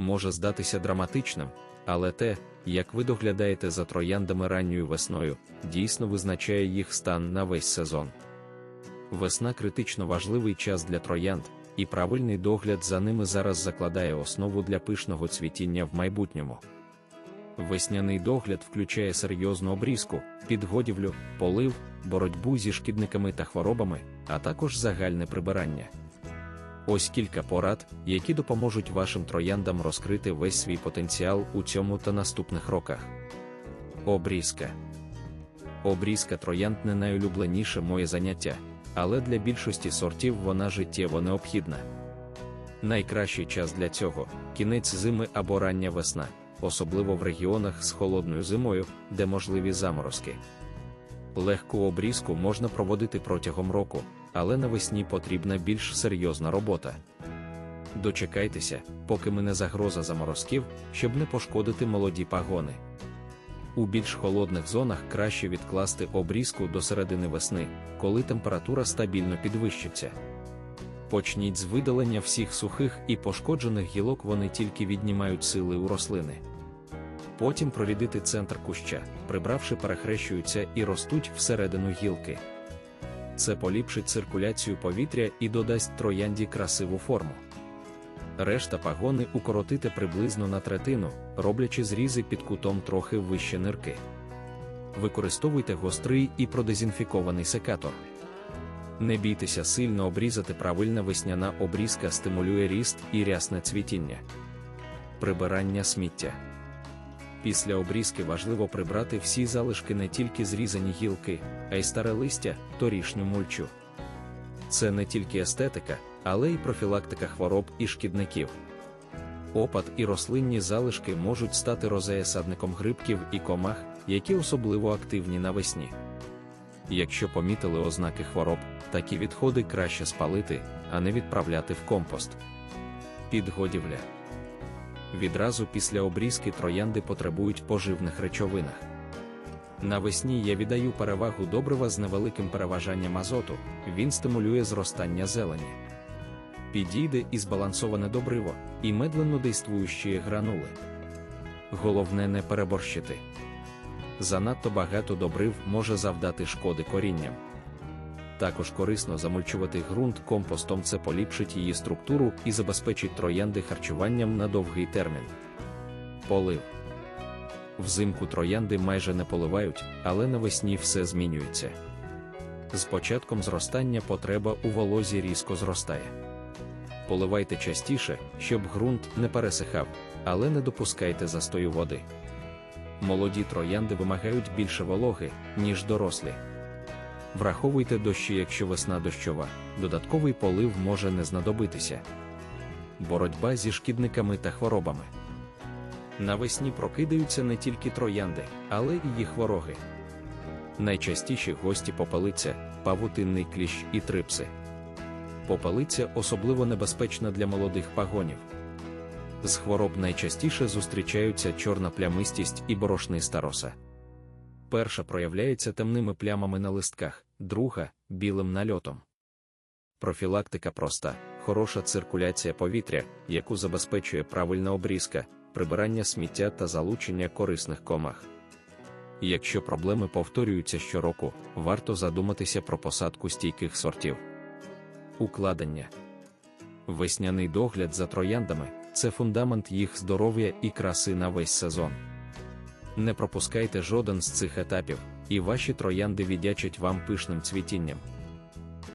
може здатися драматичним, але те, як ви доглядаєте за трояндами ранньою весною, дійсно визначає їх стан на весь сезон. Весна критично важливий час для троянд, і правильний догляд за ними зараз закладає основу для пишного цвітіння в майбутньому. Весняний догляд включає серйозну обрізку, підгодівлю, полив, боротьбу зі шкідниками та хворобами, а також загальне прибирання. Ось кілька порад, які допоможуть вашим трояндам розкрити весь свій потенціал у цьому та наступних роках. Обрізка. Обрізка троянд не найулюбленіше моє заняття, але для більшості сортів вона життєво необхідна. Найкращий час для цього кінець зими або рання весна, особливо в регіонах з холодною зимою, де можливі заморозки. Легку обрізку можна проводити протягом року, але навесні потрібна більш серйозна робота. Дочекайтеся, поки мине загроза заморозків, щоб не пошкодити молоді пагони. У більш холодних зонах краще відкласти обрізку до середини весни, коли температура стабільно підвищиться. Почніть з видалення всіх сухих і пошкоджених гілок, вони тільки віднімають сили у рослини. Потім прорідити центр куща, прибравши, перехрещуються і ростуть всередину гілки. Це поліпшить циркуляцію повітря і додасть троянді красиву форму. Решта пагони укоротити приблизно на третину, роблячи зрізи під кутом трохи вище нирки. Використовуйте гострий і продезінфікований секатор. Не бійтеся сильно обрізати правильна весняна обрізка стимулює ріст і рясне цвітіння. Прибирання сміття. Після обрізки важливо прибрати всі залишки не тільки зрізані гілки, а й старе листя, торішню мульчу. Це не тільки естетика, але й профілактика хвороб і шкідників. Опад і рослинні залишки можуть стати розеясадником грибків і комах, які особливо активні навесні. Якщо помітили ознаки хвороб, такі відходи краще спалити, а не відправляти в компост. Підгодівля. Відразу після обрізки троянди потребують поживних речовинах. Навесні я віддаю перевагу добрива з невеликим переважанням азоту, він стимулює зростання зелені. Підійде і збалансоване добриво, і медленно действуючі гранули. Головне не переборщити. Занадто багато добрив може завдати шкоди корінням. Також корисно замульчувати ґрунт компостом це поліпшить її структуру і забезпечить троянди харчуванням на довгий термін. Полив. Взимку троянди майже не поливають, але навесні все змінюється. З початком зростання потреба у волозі різко зростає. Поливайте частіше, щоб ґрунт не пересихав, але не допускайте застою води. Молоді троянди вимагають більше вологи, ніж дорослі. Враховуйте дощі, якщо весна дощова, додатковий полив може не знадобитися. Боротьба зі шкідниками та хворобами. Навесні прокидаються не тільки троянди, але й їх вороги. Найчастіші гості попелиця, павутинний кліщ і трипси. Попелиця особливо небезпечна для молодих пагонів. З хвороб найчастіше зустрічаються чорна плямистість і борошний староса. Перша проявляється темними плямами на листках, друга білим нальотом. Профілактика проста, хороша циркуляція повітря, яку забезпечує правильна обрізка, прибирання сміття та залучення корисних комах. Якщо проблеми повторюються щороку, варто задуматися про посадку стійких сортів. Укладення весняний догляд за трояндами це фундамент їх здоров'я і краси на весь сезон. Не пропускайте жоден з цих етапів, і ваші троянди віддячать вам пишним цвітінням.